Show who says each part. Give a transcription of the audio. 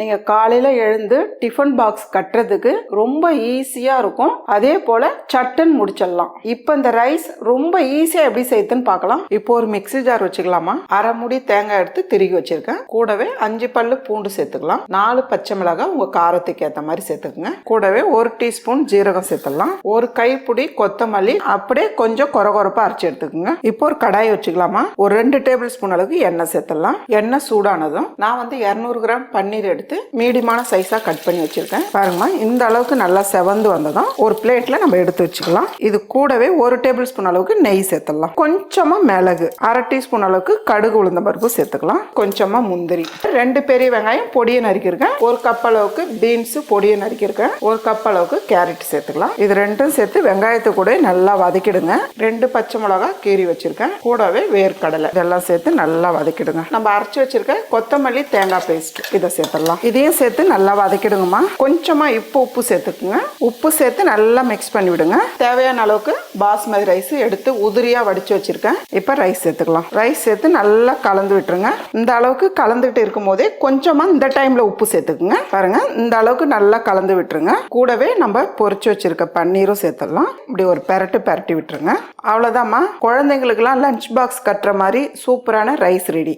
Speaker 1: நீங்கள் காலையில் எழுந்து டிஃபன் பாக்ஸ் கட்டுறதுக்கு ரொம்ப ஈஸியாக இருக்கும். அதே போல் சட்டுன்னு முடிச்சிடலாம். இப்போ இந்த ரைஸ் ரொம்ப ஈஸியாக எப்படி செய்யுதுன்னு பார்க்கலாம். இப்போ ஒரு மிக்ஸி ஜார் வச்சுக்கலாமா? அரை முடி தேங்காய் எடுத்து திருகி வச்சிருக்கேன். கூடவே அஞ்சு பல்லு பூண்டு சேர்த்துக்கலாம். நாலு பச்சை மிளகாய் உங்கள் காரத்துக்கு ஏற்ற மாதிரி சேர்த்துக்குங்க. கூடவே ஒரு டீஸ்பூன் ஜீரகம் சேர்த்துடலாம். ஒரு கைப்பிடி கொத்தமல்லி அப்படியே கொஞ்சம் கொர அரைச்சி எடுத்துக்கோங்க. இப்போ ஒரு கடாய் வச்சுக்கலாமா? ஒரு ரெண்டு டேபிள் ஸ்பூன் அளவுக்கு எண்ணெய் சேர்த்துடலாம். எண்ணெய் சூடானதும் நான் வந்து இரநூறு கிராம் பன்னீர் எடுத்து எடுத்து மீடியமான சைஸாக கட் பண்ணி வச்சிருக்கேன். பாருங்கம்மா இந்த அளவுக்கு நல்லா செவந்து வந்ததும் ஒரு பிளேட்ல நம்ம எடுத்து வச்சுக்கலாம். இது கூடவே ஒரு டேபிள் ஸ்பூன் அளவுக்கு நெய் சேர்த்துடலாம். கொஞ்சமா மிளகு அரை டீஸ்பூன் அளவுக்கு கடுகு உளுந்த பருப்பு சேர்த்துக்கலாம். கொஞ்சமா முந்திரி. ரெண்டு பெரிய வெங்காயம் பொடியை நறுக்கியிருக்கேன். ஒரு கப் அளவுக்கு பீன்ஸ் பொடியை நறுக்கியிருக்கேன். ஒரு கப் அளவுக்கு கேரட் சேர்த்துக்கலாம். இது ரெண்டும் சேர்த்து வெங்காயத்தை கூட நல்லா வதக்கிடுங்க. ரெண்டு பச்சை மிளகா கீறி வச்சிருக்கேன். கூடவே வேர்க்கடலை. இதெல்லாம் சேர்த்து நல்லா வதக்கிடுங்க. நம்ம அரைச்சி வச்சிருக்க கொத்தமல்லி தேங்காய் பேஸ்ட் இதை சேர்த்துடலாம். இதையும் சேர்த்து நல்லா வதக்கிடுங்கம்மா. கொஞ்சமா இப்போ உப்பு சேர்த்துக்குங்க. உப்பு சேர்த்து நல்லா மிக்ஸ் பண்ணி விடுங்க தேவையான அளவுக்கு பாஸ்மதி ரைஸ் எடுத்து உதிரியா வடிச்சு வச்சிருக்கேன். இப்போ ரைஸ் சேர்த்துக்கலாம். ரைஸ் சேர்த்து நல்லா கலந்து விட்டுருங்க. இந்த அளவுக்கு கலந்துகிட்டு இருக்கும் போதே கொஞ்சமா இந்த டைம்ல உப்பு சேர்த்துக்குங்க. பாருங்க இந்த அளவுக்கு நல்லா கலந்து விட்டுருங்க. கூடவே நம்ம பொரிச்சு வச்சிருக்க பன்னீரும் சேர்த்துடலாம். இப்படி ஒரு பெரட்டு பெரட்டி விட்டுருங்க. அவ்வளோதாம்மா குழந்தைங்களுக்குலாம் லஞ்ச் பாக்ஸ் கட்டுற மாதிரி சூப்பரான ரைஸ் ரெடி